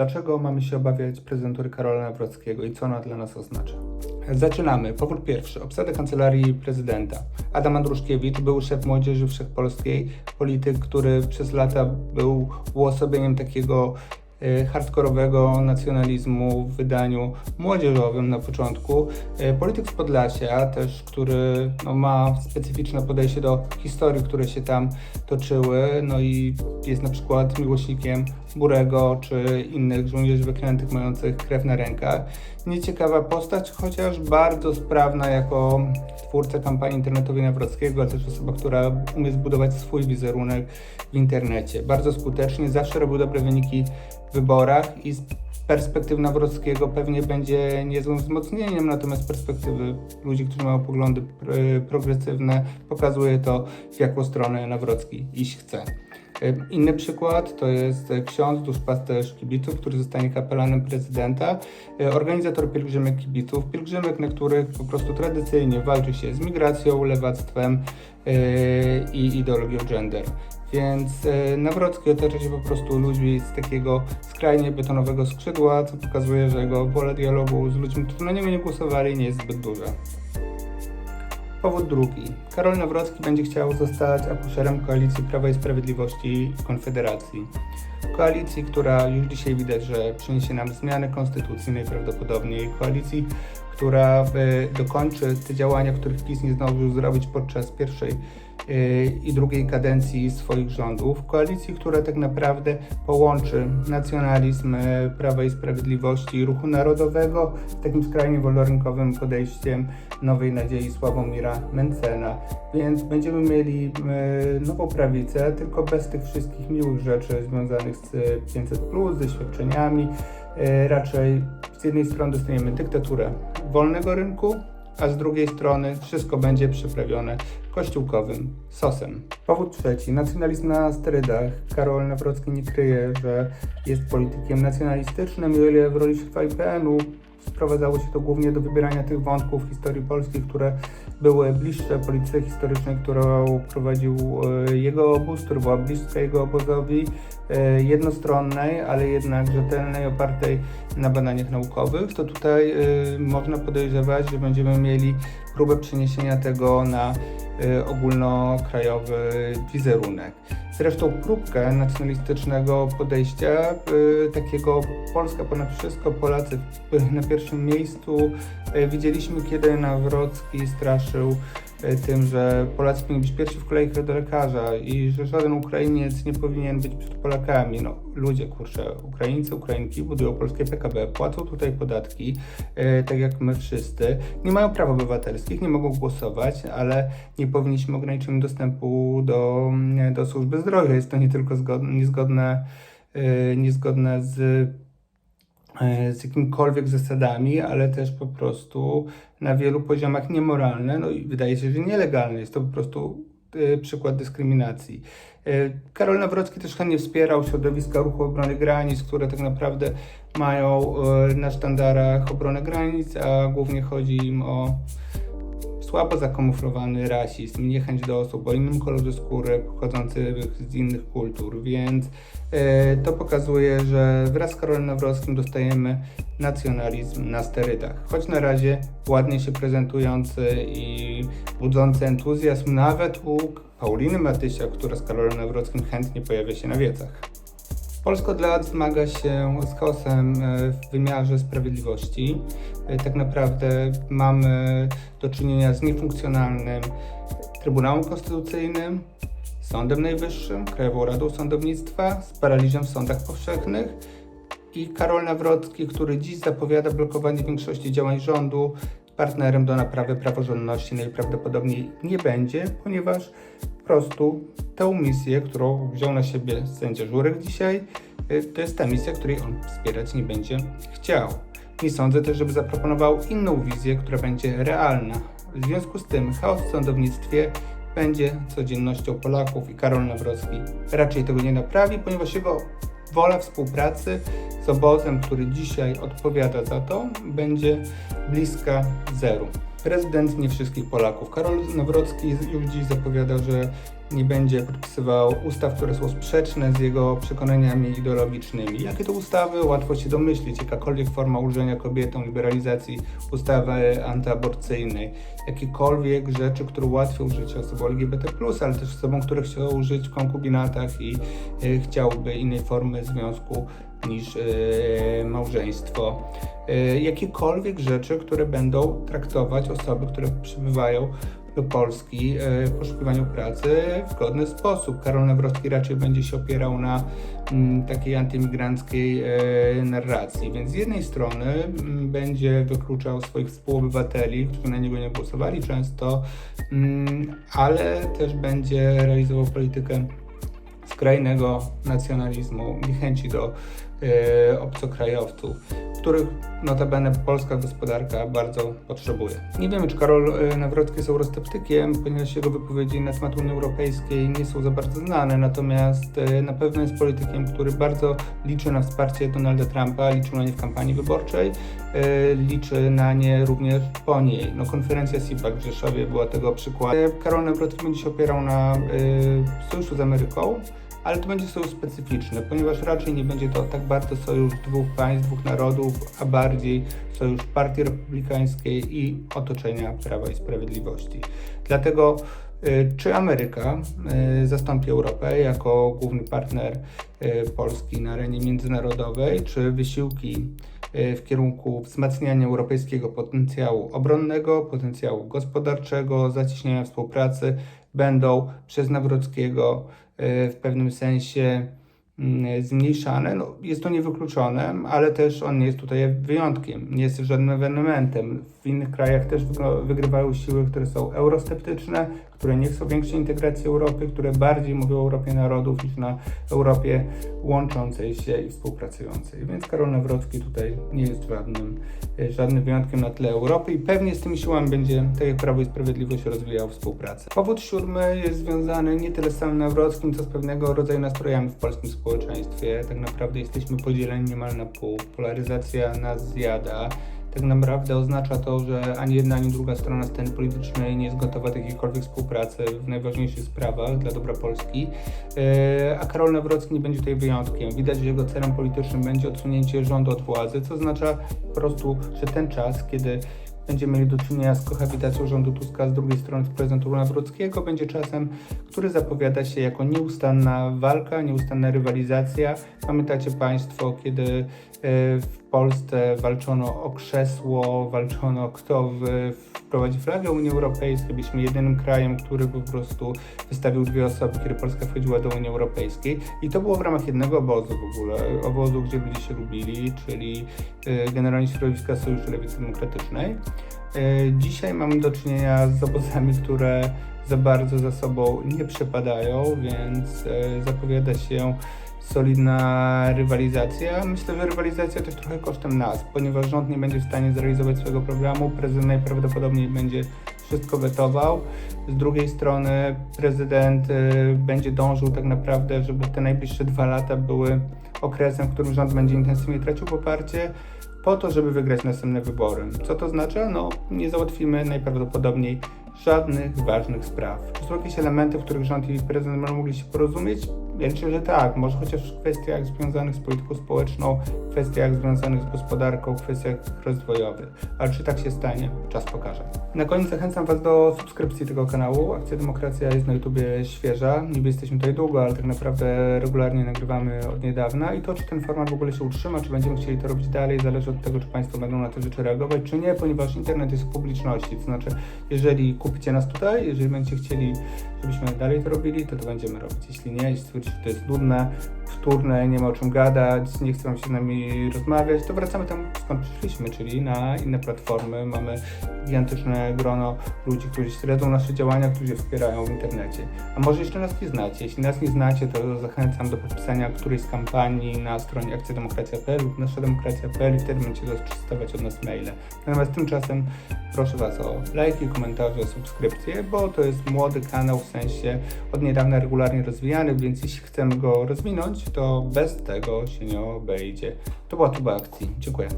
Dlaczego mamy się obawiać prezydentury Karola Nawrockiego i co ona dla nas oznacza? Zaczynamy. Powód pierwszy. Obsada kancelarii prezydenta. Adam Andruszkiewicz, był szef Młodzieży Wszechpolskiej, polityk, który przez lata był uosobieniem takiego hardkorowego nacjonalizmu w wydaniu młodzieżowym na początku. E, Polityk z Podlasia też, który no, ma specyficzne podejście do historii, które się tam toczyły, no i jest na przykład miłośnikiem Burego czy innych żołnierzy wyklętych mających krew na rękach. Nieciekawa postać, chociaż bardzo sprawna jako twórca kampanii internetowej Nawrockiego, ale też osoba, która umie zbudować swój wizerunek w internecie. Bardzo skutecznie, zawsze robił dobre wyniki wyborach i z perspektywy Nawrockiego pewnie będzie niezłym wzmocnieniem, natomiast perspektywy ludzi, którzy mają poglądy pr- progresywne, pokazuje to, w jaką stronę Nawrocki iść chce. Y, Inny przykład to jest ksiądz, duszpasterz kibiców, który zostanie kapelanem prezydenta, y, organizator pielgrzymek kibiców, pielgrzymek, na których po prostu tradycyjnie walczy się z migracją, lewactwem i ideologią gender. Więc y, Nawrocki otacza się po prostu ludźmi z takiego skrajnie betonowego skrzydła, co pokazuje, że jego wola dialogu z ludźmi, którzy na niego nie głosowali, nie jest zbyt duża. Powód drugi. Karol Nawrocki będzie chciał zostać akuszerem koalicji Prawa i Sprawiedliwości Konfederacji. Koalicji, która już dzisiaj widać, że przyniesie nam zmiany konstytucji najprawdopodobniej. Koalicji, która y, dokończy te działania, których PiS nie zdążył zrobić podczas pierwszej i drugiej kadencji swoich rządów. Koalicji, która tak naprawdę połączy nacjonalizm y, Prawa i Sprawiedliwości i Ruchu Narodowego z takim skrajnie wolnorynkowym podejściem Nowej Nadziei Sławomira Mencena. Więc będziemy mieli y, nową prawicę, tylko bez tych wszystkich miłych rzeczy związanych z 500+, ze świadczeniami. Y, Raczej z jednej strony dostaniemy dyktaturę wolnego rynku, a z drugiej strony wszystko będzie przyprawione kościółkowym sosem. Powód trzeci. Nacjonalizm na sterydach. Karol Nawrocki nie kryje, że jest politykiem nacjonalistycznym o ile w roli szefa IPN-u sprowadzało się to głównie do wybierania tych wątków historii polskiej, które były bliższe polityce historycznej, którą prowadził e, jego obóz, która była bliska jego obozowi, e, jednostronnej, ale jednak rzetelnej, opartej na badaniach naukowych, to tutaj e, można podejrzewać, że będziemy mieli próbę przeniesienia tego na ogólnokrajowy wizerunek. Zresztą próbkę nacjonalistycznego podejścia, y, takiego Polska ponad wszystko, Polacy na pierwszym miejscu, y, widzieliśmy kiedy Nawrocki straszył y, tym, że Polacy powinni być pierwsi w kolejkach do lekarza i że żaden Ukrainiec nie powinien być przed Polakami. No ludzie, kurczę, Ukraińcy, Ukrainki budują polskie PKB, płacą tutaj podatki, y, tak jak my wszyscy, nie mają praw obywatelskich, nie mogą głosować, ale nie powinniśmy ograniczyć im dostępu do, mm, do służby zdrowia. Jest to nie tylko zgodne, niezgodne, y, niezgodne z, y, z jakimikolwiek zasadami, ale też po prostu na wielu poziomach niemoralne, no i wydaje się, że nielegalne. Jest to po prostu y, przykład dyskryminacji. Y, Karol Nawrocki też chętnie wspierał środowiska ruchu obrony granic, które tak naprawdę mają na sztandarach obronę granic, a głównie chodzi im o słabo zakamuflowany rasizm, niechęć do osób o innym kolorze skóry, pochodzących z innych kultur, więc e, to pokazuje, że wraz z Karolem Nawrockim dostajemy nacjonalizm na sterydach. Choć na razie ładnie się prezentujący i budzący entuzjazm nawet u Pauliny Matysia, która z Karolem Nawrockim chętnie pojawia się na wiecach. Polska od lat zmaga się z chaosem e, w wymiarze sprawiedliwości. E, Tak naprawdę mamy do czynienia z niefunkcjonalnym Trybunałem Konstytucyjnym, Sądem Najwyższym, Krajową Radą Sądownictwa, z paraliżem w sądach powszechnych i Karol Nawrocki, który dziś zapowiada blokowanie większości działań rządu, partnerem do naprawy praworządności najprawdopodobniej nie będzie, ponieważ po prostu tę misję, którą wziął na siebie sędzia Żurek dzisiaj, y, to jest ta misja, której on wspierać nie będzie chciał. Nie sądzę też, żeby zaproponował inną wizję, która będzie realna. W związku z tym chaos w sądownictwie będzie codziennością Polaków i Karol Nawrocki raczej tego nie naprawi, ponieważ jego wola współpracy z obozem, który dzisiaj odpowiada za to, będzie bliska zeru. prezydent nie wszystkich Polaków. Karol Nawrocki już dziś zapowiada, że nie będzie podpisywał ustaw, które są sprzeczne z jego przekonaniami ideologicznymi. Jakie to ustawy? Łatwo się domyślić. Jakakolwiek forma ulżenia kobietom, liberalizacji ustawy antyaborcyjnej, jakiekolwiek rzeczy, które ułatwią życie osobom LGBT+, ale też osobom, które chcą żyć w konkubinatach i y, chciałby innej formy związku niż y, małżeństwo. Y, jakiekolwiek rzeczy, które będą traktować osoby, które przybywają do Polski e, w poszukiwaniu pracy w godny sposób. Karol Nawrocki raczej będzie się opierał na mm, takiej antymigranckiej e, narracji, więc z jednej strony mm, będzie wykluczał swoich współobywateli, którzy na niego nie głosowali często, mm, ale też będzie realizował politykę skrajnego nacjonalizmu, niechęci do e, obcokrajowców których notabene polska gospodarka bardzo potrzebuje. Nie wiemy, czy Karol e, Nawrocki jest eurosceptykiem, ponieważ jego wypowiedzi na temat Unii Europejskiej nie są za bardzo znane, natomiast e, na pewno jest politykiem, który bardzo liczy na wsparcie Donalda Trumpa, liczył na nie w kampanii wyborczej, e, liczy na nie również po niej. No, konferencja SIPA w Rzeszowie była tego przykładem. Karol Nawrocki będzie się opierał na sojuszu z Ameryką, ale to będzie sojusz specyficzny, ponieważ raczej nie będzie to tak bardzo sojusz dwóch państw, dwóch narodów, a bardziej sojusz Partii Republikańskiej i otoczenia Prawa i Sprawiedliwości. Dlatego y, czy Ameryka y, zastąpi Europę jako główny partner y, Polski na arenie międzynarodowej, czy wysiłki w kierunku wzmacniania europejskiego potencjału obronnego, potencjału gospodarczego, zacieśniania współpracy będą przez Nawrockiego w pewnym sensie mm, zmniejszane. No, jest to niewykluczone, ale też on nie jest tutaj wyjątkiem, nie jest żadnym ewenementem. W innych krajach też wygrywają siły, które są eurosceptyczne, które nie chcą większej integracji Europy, które bardziej mówią o Europie narodów niż na Europie łączącej się i współpracującej. Więc Karol Nawrocki tutaj nie jest żadnym, e, żadnym wyjątkiem na tle Europy i pewnie z tymi siłami będzie, tak jak Prawo i Sprawiedliwość, rozwijał współpracę. Powód siódmy jest związany nie tyle z samym Nawrockim, co z pewnego rodzaju nastrojami w polskim społeczeństwie. Tak naprawdę jesteśmy podzieleni niemal na pół. Polaryzacja nas zjada tak naprawdę oznacza to, że ani jedna, ani druga strona sceny politycznej nie jest gotowa do jakiejkolwiek współpracy w najważniejszych sprawach dla dobra Polski, e, a Karol Nawrocki nie będzie tutaj wyjątkiem. Widać, że jego celem politycznym będzie odsunięcie rządu od władzy, co oznacza po prostu, że ten czas, kiedy będziemy mieli do czynienia z kohabitacją rządu Tuska, z drugiej strony z prezydentu Nawrockiego, będzie czasem, który zapowiada się jako nieustanna walka, nieustanna rywalizacja. Pamiętacie Państwo, kiedy e, w Polsce walczono o krzesło, walczono kto wprowadzi flagę Unii Europejskiej. Byliśmy jedynym krajem, który po prostu wystawił dwie osoby, kiedy Polska wchodziła do Unii Europejskiej. I to było w ramach jednego obozu w ogóle, obozu, gdzie ludzie się lubili, czyli e, generalnie środowiska Sojuszu Lewicy Demokratycznej. E, dzisiaj mamy do czynienia z obozami, które za bardzo za sobą nie przepadają, więc e, zapowiada się solidna rywalizacja. Myślę, że rywalizacja też trochę kosztem nas, ponieważ rząd nie będzie w stanie zrealizować swojego programu, prezydent najprawdopodobniej będzie wszystko wetował. Z drugiej strony prezydent y, będzie dążył tak naprawdę, żeby te najbliższe dwa lata były okresem, w którym rząd będzie intensywnie tracił poparcie po to, żeby wygrać następne wybory. Co to znaczy? No, nie załatwimy najprawdopodobniej żadnych ważnych spraw. Czy są jakieś elementy, w których rząd i prezydent będą mogli się porozumieć? Liczę, że tak. Może chociaż w kwestiach związanych z polityką społeczną, kwestiach związanych z gospodarką, kwestiach rozwojowych. Ale czy tak się stanie? Czas pokaże. Na koniec zachęcam Was do subskrypcji tego kanału. Akcja Demokracja jest na YouTubie świeża. Niby jesteśmy tutaj długo, ale tak naprawdę regularnie nagrywamy od niedawna i to, czy ten format w ogóle się utrzyma, czy będziemy chcieli to robić dalej, zależy od tego, czy Państwo będą na te rzeczy reagować, czy nie, ponieważ internet jest w publiczności. To znaczy, jeżeli kupicie nas tutaj, jeżeli będziecie chcieli, żebyśmy dalej to robili, to to będziemy robić. Jeśli nie, jeśli to jest nudne, wtórne, nie ma o czym gadać, nie chcą się z nami rozmawiać, to wracamy tam skąd przyszliśmy, czyli na inne platformy. Mamy gigantyczne grono ludzi, którzy śledzą nasze działania, którzy wspierają w internecie. A może jeszcze nas nie znacie? Jeśli nas nie znacie, to zachęcam do podpisania którejś z kampanii na stronie akcjademokracja.pl lub naszademokracja.pl i wtedy będziecie dostawać od nas maile. Natomiast tymczasem proszę Was o lajki, komentarze, subskrypcje, bo to jest młody kanał, w sensie od niedawna regularnie rozwijany, więc jeśli chcemy go rozwinąć, to bez tego się nie obejdzie. To była tuba akcji. Dziękuję.